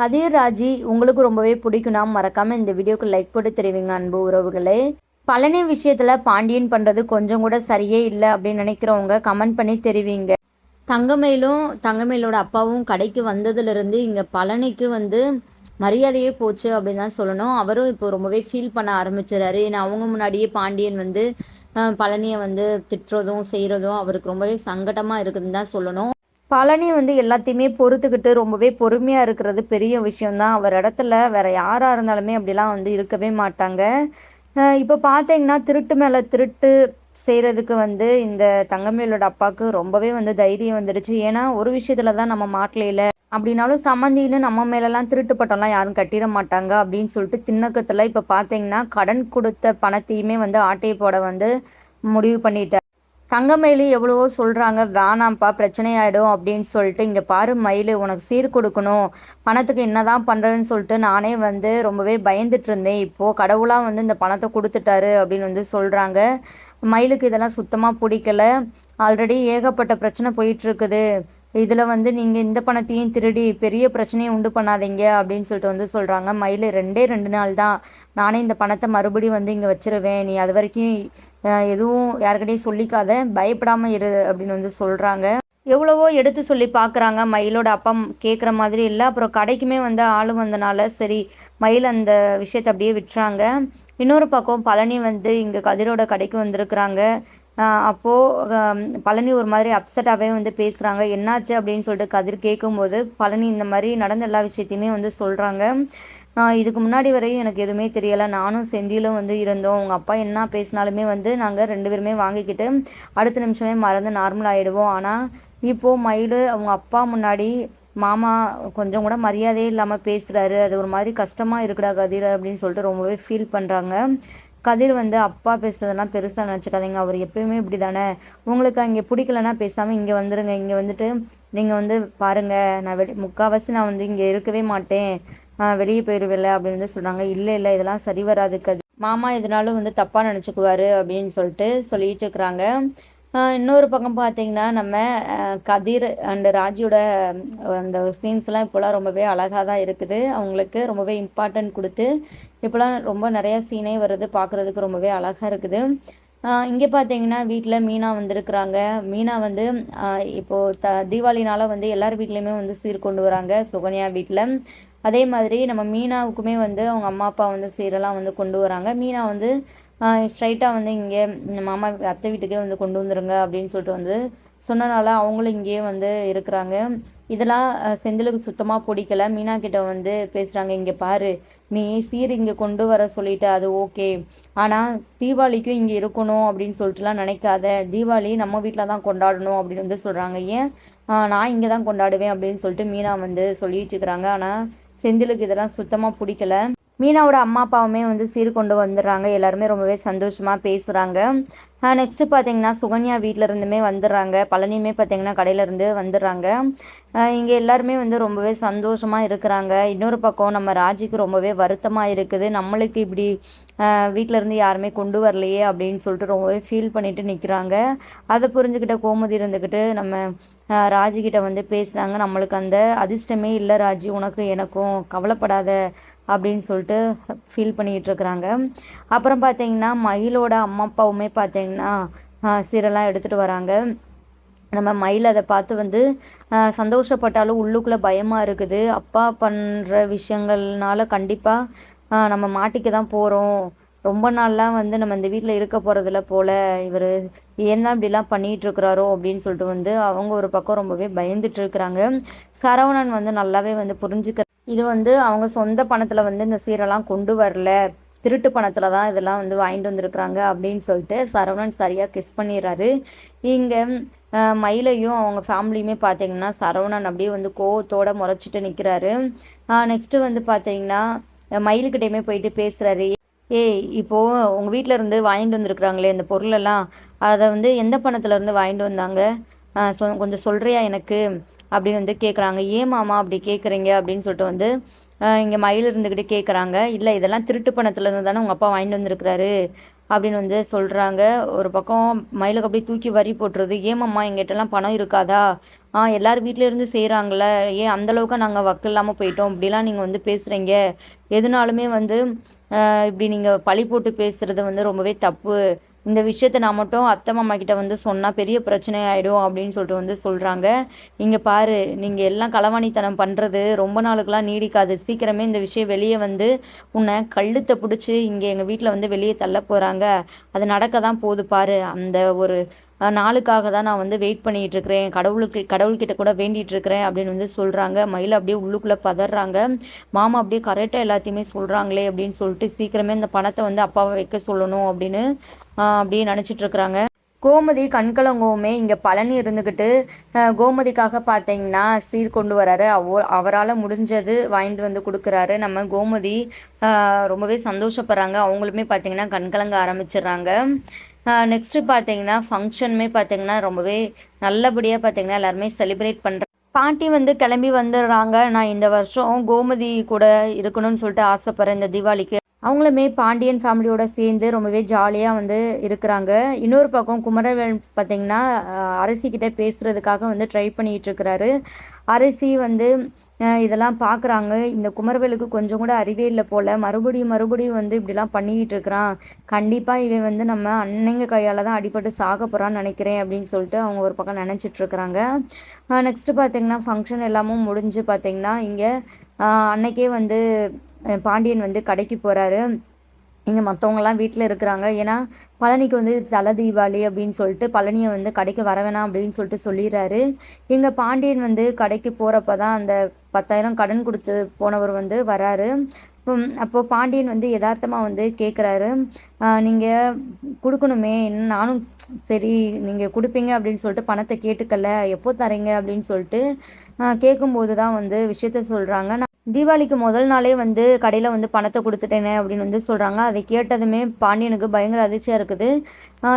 கதிர் ராஜி உங்களுக்கு ரொம்பவே பிடிக்கும்னா மறக்காமல் இந்த வீடியோக்கு லைக் போட்டு தெரிவிங்க அன்பு உறவுகளே. பழனி விஷயத்தில் பாண்டியன் பண்ணுறது கொஞ்சம் கூட சரியே இல்லை அப்படின்னு நினைக்கிறவங்க கமெண்ட் பண்ணி தெரிவிங்க. தங்கமயிலும் தங்கமயிலோட அப்பாவும் கடைக்கு வந்ததுலேருந்து இங்கே பழனிக்கு வந்து மரியாதையே போச்சு அப்படின்னு தான் சொல்லணும். அவரும் இப்போ ரொம்பவே ஃபீல் பண்ண ஆரம்பிச்சிடறாரு. ஏன்னா அவங்க முன்னாடியே பாண்டியன் வந்து பழனியை வந்து திட்டுறதும் செய்கிறதும் அவருக்கு ரொம்பவே சங்கடமாக இருக்குதுன்னு தான் சொல்லணும். பழனி வந்து எல்லாத்தையுமே பொறுத்துக்கிட்டு ரொம்பவே பொறுமையாக இருக்கிறது பெரிய விஷயம்தான். அவர் இடத்துல வேறு யாராக இருந்தாலுமே அப்படிலாம் வந்து இருக்கவே மாட்டாங்க. இப்போ பார்த்தீங்கன்னா திருட்டு மேலே திருட்டு செய்கிறதுக்கு வந்து இந்த தங்கமேலோட அப்பாவுக்கு ரொம்பவே வந்து தைரியம் வந்துடுச்சு. ஏன்னா ஒரு விஷயத்துல தான் நம்ம மாட்டலையில அப்படின்னாலும் சம்மந்தின்னு நம்ம மேலெல்லாம் திருட்டு பட்டம்லாம் யாரும் கட்டிட மாட்டாங்க அப்படின்னு சொல்லிட்டு திண்ணக்கத்தில் இப்போ பார்த்தீங்கன்னா கடன் கொடுத்த பணத்தையுமே வந்து ஆட்டையை போட வந்து முடிவு பண்ணிட்டார். தங்கமயிலு எவ்வளவோ சொல்கிறாங்க வேணாம்ப்பா பிரச்சனை ஆகிடும் அப்படின்னு சொல்லிட்டு இங்கே பாரு மயில் உனக்கு சீர் கொடுக்கணும். பணத்துக்கு என்ன தான் பண்ணுறேன்னு சொல்லிட்டு நானே வந்து ரொம்பவே பயந்துட்டு இருந்தேன். இப்போது கடவுளாக வந்து இந்த பணத்தை கொடுத்துட்டாரு அப்படின்னு வந்து சொல்கிறாங்க மயிலுக்கு இதெல்லாம் சுத்தமாக பிடிக்கல. ஆல்ரெடி ஏகப்பட்ட பிரச்சனை போயிட்டுருக்குது இதில் வந்து நீங்கள் இந்த பணத்தையும் திருடி பெரிய பிரச்சனையை உண்டு பண்ணாதீங்க அப்படின்னு சொல்லிட்டு வந்து சொல்கிறாங்க மயில் ரெண்டே ரெண்டு நாள் தான் நானே இந்த பணத்தை மறுபடியும் வந்து இங்கே வச்சிருவேன். நீ அது வரைக்கும் எதுவும் யாருக்கிட்டையும் சொல்லிக்காத பயப்படாமல் இரு அப்படின்னு வந்து சொல்கிறாங்க எவ்வளவோ எடுத்து சொல்லி பார்க்குறாங்க மயிலோட அப்பா கேட்குற மாதிரி இல்லை. அப்புறம் கடைக்குமே வந்து ஆள் வந்தனால சரி மயில் அந்த விஷயத்தை அப்படியே விட்டுறாங்க. இன்னொரு பக்கம் பழனி வந்து இங்கே கதிரோட கடைக்கு வந்திருக்கிறாங்க. அப்போது பழனி ஒரு மாதிரி அப்செட்டாகவே வந்து பேசுகிறாங்க என்னாச்சு அப்படின்னு சொல்லிட்டு கதிர் கேட்கும்போது பழனி இந்த மாதிரி நடந்த எல்லா விஷயத்தையுமே வந்து சொல்கிறாங்க இதுக்கு முன்னாடி வரையும் எனக்கு எதுவுமே தெரியலை. நானும் செந்திலும் வந்து இருந்தோம். உங்கள் அப்பா என்ன பேசினாலுமே வந்து நாங்கள் ரெண்டு பேருமே வாங்கிக்கிட்டு அடுத்த நிமிஷமே மறந்து நார்மல் ஆகிடுவோம் ஆனால் இப்போது மயில் அவங்க அப்பா முன்னாடி மாமா கொஞ்சம் கூட மரியாதையே இல்லாமல் பேசுகிறாரு அது ஒரு மாதிரி கஷ்டமாக இருக்குடா கதிர் அப்படின்னு சொல்லிட்டு ரொம்பவே ஃபீல் பண்ணுறாங்க கதிர் வந்து அப்பா பேசுறதெல்லாம் பெருசாக நினச்சிக்காதீங்க. அவர் எப்பயுமே இப்படி தானே உங்களுக்கு அங்கே பிடிக்கலன்னா பேசாமல் இங்கே வந்துடுங்க இங்கே வந்துட்டு நீங்கள் வந்து பாருங்கள் நான் வெளி முக்கால்வாசி நான் வந்து இங்கே இருக்கவே மாட்டேன். வெளியே போயிடுவில்ல அப்படின்னு வந்து சொல்கிறாங்க இல்லை இல்லை இதெல்லாம் சரி வராது கதிர் மாமா எதனாலும் வந்து தப்பாக நினச்சிக்குவாரு அப்படின்னு சொல்லிட்டு சொல்லிட்டு இருக்கிறாங்க. இன்னொரு பக்கம் பார்த்தீங்கன்னா நம்ம கதிர் அண்டு ராஜியோட அந்த சீன்ஸ்லாம் இப்போலாம் ரொம்பவே அழகாக தான் இருக்குது. அவங்களுக்கு ரொம்பவே இம்பார்ட்டன்ட் கொடுத்து இப்போலாம் ரொம்ப நிறையா சீனே வருது பார்க்குறதுக்கு ரொம்பவே அழகாக இருக்குது. இங்கே பார்த்தீங்கன்னா வீட்டில் மீனா வந்திருக்கிறாங்க. மீனா வந்து இப்போது த தீபாவளினால் வந்து எல்லார் வீட்லேயுமே வந்து சீர் கொண்டு வராங்க சுகன்யா வீட்டில் அதே மாதிரி நம்ம மீனாவுக்குமே வந்து அவங்க அம்மா அப்பா வந்து சீரெல்லாம் வந்து கொண்டு வராங்க. மீனா வந்து ஸ்ட்ரைட்டாக வந்து இங்கே மாமா அத்தை வீட்டுக்கே வந்து கொண்டு வந்துடுங்க அப்படின்னு சொல்லிட்டு வந்து சொன்னனால அவங்களும் இங்கேயே வந்து இருக்கிறாங்க. இதெல்லாம் செந்திலுக்கு சுத்தமாக பிடிக்கல. மீனா கிட்ட வந்து பேசுகிறாங்க இங்கே பாரு நீ சீர் இங்கே கொண்டு வர சொல்லிட்டு அது ஓகே. ஆனால் தீபாவளிக்கும் இங்கே இருக்கணும் அப்படின்னு சொல்லிட்டுலாம் நினைக்காத. தீபாவளி நம்ம வீட்டில் தான் கொண்டாடணும் அப்படின்னு வந்து சொல்கிறாங்க ஏன்? நான் இங்கே தான் கொண்டாடுவேன் அப்படின்னு சொல்லிட்டு மீனா வந்து சொல்லிட்டு இருக்கிறாங்க. ஆனால் செந்திலுக்கு இதெல்லாம் சுத்தமாக பிடிக்கல. மீனாவோட அம்மா அப்பாவுமே வந்து சீர் கொண்டு வந்துடுறாங்க. எல்லாருமே ரொம்பவே சந்தோஷமாக பேசுகிறாங்க நெக்ஸ்ட்டு பார்த்தீங்கன்னா சுகன்யா வீட்டிலருந்துமே வந்துடுறாங்க பழனியுமே பார்த்தீங்கன்னா கடையிலேருந்து வந்துடுறாங்க இங்கே எல்லாருமே வந்து ரொம்பவே சந்தோஷமாக இருக்கிறாங்க. இன்னொரு பக்கம் நம்ம ராஜிக்கு ரொம்பவே வருத்தமாக இருக்குது. நம்மளுக்கு இப்படி வீட்டிலேருந்து யாருமே கொண்டு வரலையே அப்படின்னு சொல்லிட்டு ரொம்பவே ஃபீல் பண்ணிட்டு நிற்கிறாங்க அதை புரிஞ்சுக்கிட்ட கோமதி இருந்துக்கிட்டு நம்ம ராஜிக்கிட்ட வந்து பேசுகிறாங்க நம்மளுக்கு அந்த அதிர்ஷ்டமே இல்லை ராஜி. உனக்கு எனக்கும் கவலைப்படாத அப்படின்னு சொல்லிட்டு ஃபீல் பண்ணிகிட்டு இருக்கிறாங்க. அப்புறம் பார்த்தீங்கன்னா மயிலோட அம்மா அப்பாவுமே பார்த்தீங்கன்னா சீரெல்லாம் எடுத்துகிட்டு வராங்க. நம்ம மயில் அதை பார்த்து வந்து சந்தோஷப்பட்டாலும் உள்ளுக்குள்ளே பயமாக இருக்குது. அப்பா பண்ணுற விஷயங்கள்னால கண்டிப்பாக நம்ம மாட்டிக்க தான் போகிறோம் ரொம்ப நாள்லாம் வந்து நம்ம இந்த வீட்டில் இருக்க போகிறதில்ல போல். இவர் ஏன் தான் இப்படிலாம் பண்ணிகிட்ருக்குறாரோ அப்படின்னு சொல்லிட்டு வந்து அவங்க ஒரு பக்கம் ரொம்பவே பயந்துட்டு இருக்கிறாங்க. சரவணன் வந்து நல்லாவே வந்து புரிஞ்சுக்க இது வந்து அவங்க சொந்த பணத்தில் வந்து இந்த சீரெல்லாம் கொண்டு வரல. திருட்டு பணத்தில் தான் இதெல்லாம் வந்து வாங்கிட்டு வந்திருக்கிறாங்க அப்படின்னு சொல்லிட்டு சரவணன் சரியாக கிஸ் பண்ணிடுறாரு. இங்கே மயிலையும் அவங்க ஃபேமிலியுமே பார்த்தீங்கன்னா சரவணன் அப்படியே வந்து கோவத்தோடு முறைச்சிட்டு நிற்கிறாரு நெக்ஸ்ட்டு வந்து பார்த்தீங்கன்னா மயிலுக்கிட்டேயுமே போயிட்டு பேசுகிறாரு ஏய் இப்போது உங்கள் வீட்டில் இருந்து வாங்கிட்டு வந்திருக்கிறாங்களே இந்த பொருளெல்லாம் அதை வந்து எந்த பணத்துலேருந்து வாங்கிட்டு வந்தாங்க? சொ கொஞ்சம் சொல்கிறியா எனக்கு? அப்படின்னு வந்து கேட்குறாங்க ஏன் மாமா அப்படி கேட்குறீங்க அப்படின்னு சொல்லிட்டு வந்து இங்கே மயில் இருந்துக்கிட்டு கேட்குறாங்க இல்லை இதெல்லாம் திருட்டு பணத்துலேருந்து தானே உங்கள் அப்பா வாங்கிட்டு வந்திருக்கிறாரு. அப்படின்னு வந்து சொல்கிறாங்க ஒரு பக்கம் மயிலுக்கு அப்படியே தூக்கி வரி போட்டுருது. ஏமாம்மா எங்கிட்டலாம் பணம் இருக்காதா? ஆ எல்லார் வீட்டிலேருந்து செய்கிறாங்களே செய்கிறாங்கள ஏன் அந்தளவுக்கு நாங்கள் வக்கு இல்லாமல் போயிட்டோம். இப்படிலாம் நீங்கள் வந்து பேசுகிறீங்க எதுனாலுமே வந்து இப்படி நீங்கள் பழி போட்டு பேசுகிறது வந்து ரொம்பவே தப்பு. இந்த விஷயத்த நான் மட்டும் அத்தை மாமா கிட்ட வந்து சொன்னால் பெரிய பிரச்சனை ஆகிடும் அப்படின்னு சொல்லிட்டு வந்து சொல்கிறாங்க இங்கே பாரு நீங்கள் எல்லாம் களவாணித்தனம் பண்ணுறது ரொம்ப நாளுக்கெல்லாம் நீடிக்காது. சீக்கிரமே இந்த விஷயம் வெளியே வந்து உன்னை கழுத்தை பிடிச்சி இங்கே எங்கள் வீட்டில் வந்து வெளியே தள்ள போகிறாங்க அது நடக்க தான் போகுது பாரு. அந்த ஒரு நாளுக்காக தான் நான் வந்து வெயிட் பண்ணிகிட்டு இருக்கிறேன் கடவுளுக்கு கடவுள்கிட்ட கூட வேண்டிகிட்ருக்கிறேன் அப்படின்னு வந்து சொல்கிறாங்க மயில் அப்படியே உள்ளுக்குள்ளே பதறாங்க. மாமா அப்படியே கரெக்டாக எல்லாத்தையுமே சொல்கிறாங்களே அப்படின்னு சொல்லிட்டு சீக்கிரமே இந்த பணத்தை வந்து அப்பாவை வைக்க சொல்லணும் அப்படின்னு அப்படியே நினச்சிட்டு இருக்கிறாங்க கோமதி கண்கலங்கோமே இங்கே பழனி இருந்துக்கிட்டு கோமதிக்காக பார்த்தீங்கன்னா சீர் கொண்டு வராரு. அவ அவரால் முடிஞ்சது வாங்கிட்டு வந்து கொடுக்குறாரு. நம்ம கோமதி ரொம்பவே சந்தோஷப்படுறாங்க. அவங்களுமே பார்த்தீங்கன்னா கண்கலங்க ஆரம்பிச்சிடுறாங்க. நெக்ஸ்ட்டு பார்த்தீங்கன்னா ஃபங்க்ஷனுமே பார்த்தீங்கன்னா ரொம்பவே நல்லபடியாக பார்த்தீங்கன்னா எல்லாருமே செலிப்ரேட் பண்ணுறாங்க பாட்டி வந்து கிளம்பி வந்துடுறாங்க. நான் இந்த வருஷம் கோமதி கூட இருக்கணும்னு சொல்லிட்டு ஆசைப்பட்றேன். இந்த தீபாவளிக்கு அவங்களுமே பாண்டியன் ஃபேமிலியோட சேர்ந்து ரொம்பவே ஜாலியாக வந்து இருக்கிறாங்க. இன்னொரு பக்கம் குமரவேல் பார்த்திங்கன்னா அரசிக்கிட்ட பேசுகிறதுக்காக வந்து ட்ரை பண்ணிகிட்ருக்கிறாரு அரசி வந்து இதெல்லாம் பார்க்குறாங்க இந்த குமரவேலுக்கு கொஞ்சம் கூட அறிவே இல்லை போல். மறுபடியும் மறுபடியும் வந்து இப்படிலாம் பண்ணிக்கிட்டு இருக்கிறான். கண்டிப்பாக இவன் வந்து நம்ம அன்னைங்க கையால் தான் அடிபட்டு சாக போகிறான்னு நினைக்கிறேன் அப்படின்னு சொல்லிட்டு அவங்க ஒரு பக்கம் நினச்சிட்ருக்குறாங்க நெக்ஸ்ட்டு பார்த்திங்கன்னா ஃபங்க்ஷன் எல்லாமும் முடிஞ்சு பார்த்திங்கன்னா இங்கே அன்னைக்கே வந்து பாண்டியன் வந்து கடைக்கு போகிறாரு இங்கே மற்றவங்கலாம் வீட்டில் இருக்கிறாங்க. ஏன்னா பழனிக்கு வந்து தலை தீபாவளி அப்படின்னு சொல்லிட்டு பழனியை வந்து கடைக்கு வர வேணாம் அப்படின்னு சொல்லிட்டு சொல்லிடுறாரு எங்கள் பாண்டியன் வந்து கடைக்கு போகிறப்ப தான் அந்த பத்தாயிரம் கடன் கொடுத்து போனவர் வந்து வராரு. அப்போது பாண்டியன் வந்து யதார்த்தமாக வந்து கேட்குறாரு நீங்கள் கொடுக்கணுமே. நானும் சரி நீங்கள் கொடுப்பீங்க அப்படின்னு சொல்லிட்டு பணத்தை கேட்டுக்கல. எப்போ தரீங்க? அப்படின்னு சொல்லிட்டு கேட்கும்போது தான் வந்து விஷயத்த சொல்கிறாங்க தீபாவளிக்கு முதல் நாளே வந்து கடையில் வந்து பணத்தை கொடுத்துட்டேனே அப்படின்னு வந்து சொல்கிறாங்க அதை கேட்டதுமே பாண்டியனுக்கு பயங்கர அதிர்ச்சியாக இருக்குது.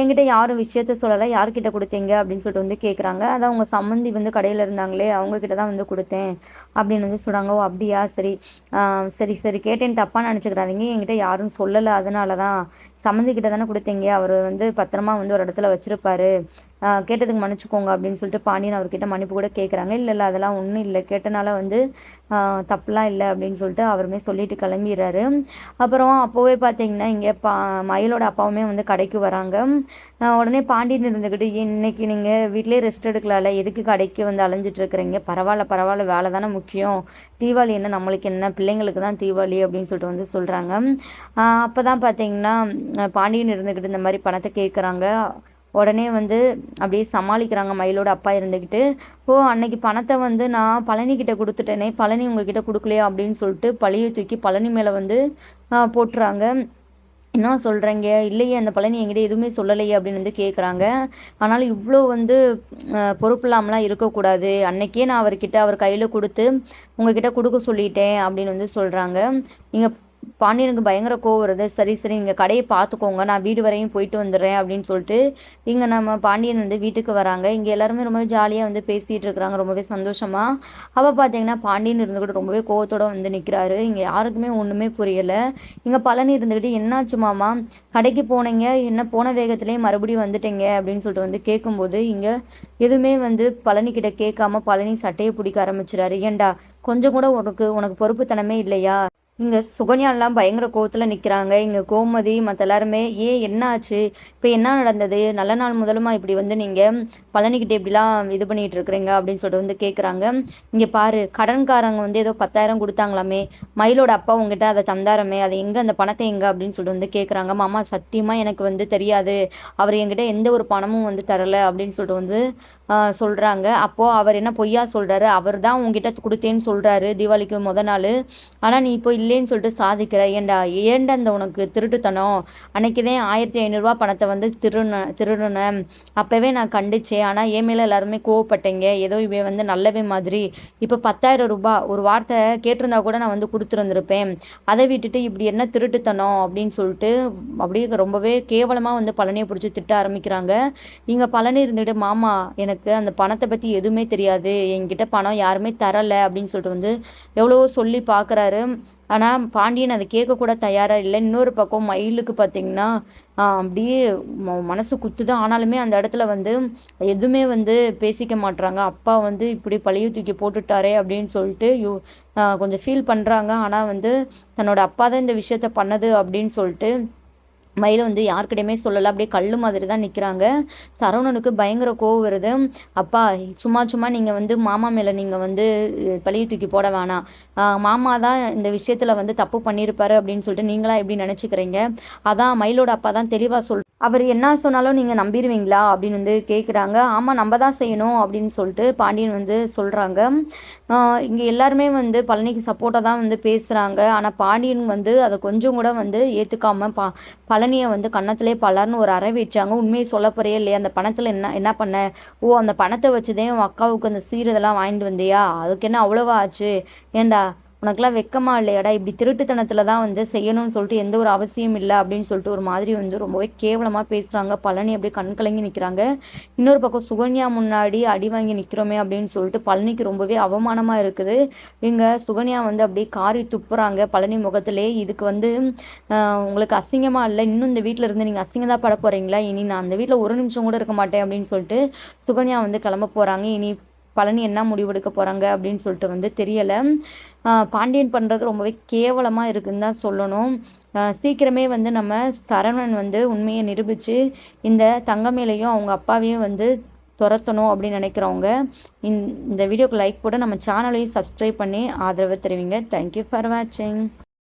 என்கிட்ட யாரும் விஷயத்த சொல்லலை. யார்கிட்ட கொடுத்தீங்க? அப்படின்னு சொல்லிட்டு வந்து கேட்குறாங்க அதான் அவங்க சம்மந்தி வந்து கடையில் இருந்தாங்களே அவங்கக்கிட்ட தான் வந்து கொடுத்தேன் அப்படின்னு வந்து சொல்கிறாங்க ஓ அப்படியா? சரி. சரி சரி. கேட்டேன்னு தப்பாக நினச்சிக்கிறாதீங்க. என்கிட்ட யாரும் சொல்லலை. அதனால தான் சம்மந்திக்கிட்ட தானே கொடுத்தீங்க. அவர் வந்து பத்திரமா வந்து ஒரு இடத்துல வச்சுருப்பாரு. கேட்டதுக்கு மன்னிச்சுக்கோங்க அப்படின்னு சொல்லிட்டு பாண்டியன் அவர்கிட்ட மன்னிப்பு கூட கேட்குறாங்க இல்லை இல்லை அதெல்லாம் ஒன்றும் இல்லை. கேட்டனால வந்து தப்புலாம் இல்லை அப்படின்னு சொல்லிட்டு அவருமே சொல்லிட்டு கிளம்பிடுறாரு. அப்புறம் அப்போவே பார்த்தீங்கன்னா இங்கே பா மயிலோட அப்பாவுமே வந்து கடைக்கு வராங்க. உடனே பாண்டியன் இருந்துக்கிட்டு இன்னைக்கு நீங்கள் வீட்டிலே ரெஸ்ட் எடுக்கலாம்ல. எதுக்கு கடைக்கு வந்து அலைஞ்சிட்டு இருக்கிறீங்க? பரவாயில்ல பரவாயில்ல. வேலை தானே முக்கியம். தீபாவளி என்ன? நம்மளுக்கு என்ன? பிள்ளைங்களுக்கு தான் தீபாவளி அப்படின்னு சொல்லிட்டு வந்து சொல்கிறாங்க அப்போ தான் பார்த்தீங்கன்னா பாண்டியன் இருந்துக்கிட்டு இந்த மாதிரி பணத்தை கேட்குறாங்க உடனே வந்து அப்படியே சமாளிக்கிறாங்க மயிலோட அப்பா இருந்துக்கிட்டு ஓ அன்னைக்கு பணத்தை வந்து நான் பழனிக்கிட்ட கொடுத்துட்டேனே பழனி உங்ககிட்ட கொடுக்கலையா? அப்படின்னு சொல்லிட்டு பழியை தூக்கி பழனி மேலே வந்து போட்டுறாங்க. என்ன சொல்கிறீங்க இல்லையே அந்த பழனி என்கிட்ட எதுவுமே சொல்லலையே அப்படின்னு வந்து கேட்குறாங்க ஆனாலும் இவ்வளோ வந்து பொறுப்பு இல்லாமலாம் இருக்கக்கூடாது. அன்னைக்கே நான் அவர்கிட்ட அவர் கையில் கொடுத்து உங்ககிட்ட கொடுக்க சொல்லிட்டேன் அப்படின்னு வந்து சொல்கிறாங்க நீங்கள் பாண்டியனுக்கு பயங்கர கோவம் வருது. சரி சரி நீங்கள் கடையை பார்த்துக்கோங்க. நான் வீடு வரையும் போயிட்டு வந்துடுறேன் அப்படின்னு சொல்லிட்டு இங்கே நம்ம பாண்டியன் வந்து வீட்டுக்கு வராங்க. இங்கே எல்லாருமே ரொம்ப ஜாலியாக வந்து பேசிகிட்டு இருக்கிறாங்க. ரொம்பவே சந்தோஷமாக அவள் பார்த்தீங்கன்னா பாண்டியன் இருந்துக்கிட்டு ரொம்பவே கோவத்தோடு வந்து நிற்கிறாரு இங்கே யாருக்குமே ஒன்றுமே புரியலை. இங்கே பழனி இருந்துக்கிட்டு என்னாச்சு மாமா? கடைக்கு போனீங்க? என்ன போன வேகத்துலேயே மறுபடியும் வந்துட்டீங்க? அப்படின்னு சொல்லிட்டு வந்து கேட்கும்போது இங்கே எதுவுமே வந்து பழனிக்கிட்ட கேட்காம பழனி சட்டையை பிடிக்க ஆரம்பிச்சிடாரு ஏண்டா? கொஞ்சம் கூட உனக்கு உனக்கு பொறுப்புத்தனமே இல்லையா? இங்கே சுகன்யாலாம் பயங்கர கோவத்தில் நிற்கிறாங்க இங்கே கோமதி மற்ற எல்லாருமே ஏன் என்ன ஆச்சு இப்போ என்ன நடந்தது? நல்ல நாள் முதலுமா இப்படி வந்து நீங்கள் பழனிக்கிட்டே இப்படிலாம் இது பண்ணிகிட்டு இருக்கிறீங்க? அப்படின்னு சொல்லிட்டு வந்து கேட்குறாங்க இங்கே பாரு கடன்காரங்க வந்து ஏதோ பத்தாயிரம் கொடுத்தாங்களாமே. மயிலோட அப்பா உங்ககிட்ட அதை தந்தாரமே. அதை எங்கே? அந்த பணத்தை எங்கே? அப்படின்னு சொல்லிட்டு வந்து கேட்குறாங்க மாமா சத்தியமாக எனக்கு வந்து தெரியாது. அவர் என்கிட்ட எந்த ஒரு பணமும் வந்து தரலை. அப்படின்னு சொல்லிட்டு வந்து சொல்கிறாங்க அப்போது அவர் என்ன பொய்யா சொல்கிறாரு அவர் தான் உங்ககிட்ட கொடுத்தேன்னு சொல்கிறாரு தீபாவளிக்கு முத நாள். ஆனால் நீ இப்போ இல்லைன்னு சொல்லிட்டு சாதிக்கிற ஏண்டா ஏண்டா அந்த உனக்கு திருட்டுத்தனம்? அன்னைக்கு தான் ஆயிரத்தி ஐநூறுரூவா பணத்தை வந்து திருன திருடுனேன். அப்போவே நான் கண்டிச்சேன். ஆனால் என் மேலே எல்லாருமே கோவப்பட்டேங்க. ஏதோ இவை வந்து நல்லவே மாதிரி. இப்போ பத்தாயிரம் ரூபாய் ஒரு வார்த்தை கேட்டிருந்தா கூட நான் வந்து கொடுத்துருந்துருப்பேன். அதை விட்டுட்டு இப்படி என்ன திருட்டுத்தனம் அப்படின்னு சொல்லிட்டு அப்படியே ரொம்பவே கேவலமாக வந்து பழனியை பிடிச்சி திட்ட ஆரம்பிக்கிறாங்க. நீங்கள் பழனி இருந்துட்டு மாமா எனக்கு அந்த பணத்தை பற்றி எதுவுமே தெரியாது. என்கிட்ட பணம் யாருமே தரலை. அப்படின்னு சொல்லிட்டு வந்து எவ்வளவோ சொல்லி பார்க்குறாரு ஆனால் பாண்டியன் அதை கேட்கக்கூட தயாராக இல்லை. இன்னொரு பக்கம் மயிலுக்கு பார்த்திங்கன்னா அப்படியே மனசு குத்துது ஆனாலுமே அந்த இடத்துல வந்து எதுவுமே வந்து பேசிக்க மாட்றாங்க. அப்பா வந்து இப்படி பழைய தூக்கி போட்டுட்டாரே அப்படின்னு சொல்லிட்டு யூ கொஞ்சம் ஃபீல் பண்ணுறாங்க ஆனால் வந்து தன்னோட அப்பா தான் இந்த விஷயத்த பண்ணது அப்படின்னு சொல்லிட்டு மயில் வந்து யார்கிட்டையுமே சொல்லலை. அப்படியே கல் மாதிரி தான் நிற்கிறாங்க சரவணனுக்கு பயங்கர கோவம் வருது. அப்பா சும்மா சும்மா நீங்கள் வந்து மாமா மேலே நீங்கள் வந்து பழிய தூக்கி போட வேணாம். மாமா தான் இந்த விஷயத்தில் வந்து தப்பு பண்ணியிருப்பாரு அப்படின்னு சொல்லிட்டு நீங்களா எப்படி நினச்சிக்கிறீங்க? அதான் மயிலோட அப்பா தான் தெளிவாக சொல் அவர் என்ன சொன்னாலும் நீங்கள் நம்பிடுவீங்களா? அப்படின்னு வந்து கேட்குறாங்க ஆமாம் நம்ம தான் செய்யணும் அப்படின்னு சொல்லிட்டு பாண்டியன் வந்து சொல்கிறாங்க இங்கே எல்லாருமே வந்து பழனிக்கு சப்போர்ட்டாக தான் வந்து பேசுகிறாங்க ஆனால் பாண்டியன் வந்து அதை கொஞ்சம் கூட வந்து ஏற்றுக்காமல் பா பழனியை வந்து கன்னத்திலே பலர்னு ஒரு அறை வச்சாங்க. உண்மையை சொல்ல போறியே இல்லையா? அந்த பணத்தில் என்ன என்ன பண்ண? ஓ அந்த பணத்தை வச்சுதே உன் அக்காவுக்கு அந்த சீர் இதெல்லாம் வாங்கிட்டு வந்தியா? அதுக்கு என்ன அவ்வளோவா ஆச்சு? ஏண்டா? உனக்கெல்லாம் வெக்கமா இல்லையாடா? இப்படி திருட்டுத்தனத்தில் தான் வந்து செய்யணும்னு சொல்லிட்டு எந்த ஒரு அவசியம் இல்லை அப்படின்னு சொல்லிட்டு ஒரு மாதிரி வந்து ரொம்பவே கேவலமாக பேசுகிறாங்க பழனி அப்படியே கண் கலங்கி நிற்கிறாங்க இன்னொரு பக்கம் சுகன்யா முன்னாடி அடி வாங்கி நிற்கிறோமே அப்படின்னு சொல்லிட்டு பழனிக்கு ரொம்பவே அவமானமாக இருக்குது. இங்கே சுகன்யா வந்து அப்படியே காரி துப்புறாங்க. பழனி முகத்திலே இதுக்கு வந்து உங்களுக்கு அசிங்கமாக இல்லை. இன்னும் இந்த வீட்டில் இருந்து நீங்கள் அசிங்கம் தான் பட போகிறீங்களா இனி நான் அந்த வீட்டில் ஒரு நிமிஷம் கூட இருக்க மாட்டேன் அப்படின்னு சொல்லிட்டு சுகன்யா வந்து கிளம்ப போகிறாங்க இனி பழனி என்ன முடிவெடுக்க போகிறாங்க அப்படின்னு சொல்லிட்டு வந்து தெரியலை. பாண்டியன் பண்ணுறது ரொம்பவே கேவலமாக இருக்குதுன்னு தான் சொல்லணும். சீக்கிரமே வந்து நம்ம சரவணன் வந்து உண்மையை நிரூபித்து இந்த தங்கமேலையும் அவங்க அப்பாவையும் வந்து துரத்தணும் அப்படின்னு நினைக்கிறவங்க இந்த வீடியோக்கு லைக் போட நம்ம சேனலையும் சப்ஸ்கிரைப் பண்ணி ஆதரவு தருவீங்க. தேங்க்யூ ஃபார் வாட்சிங்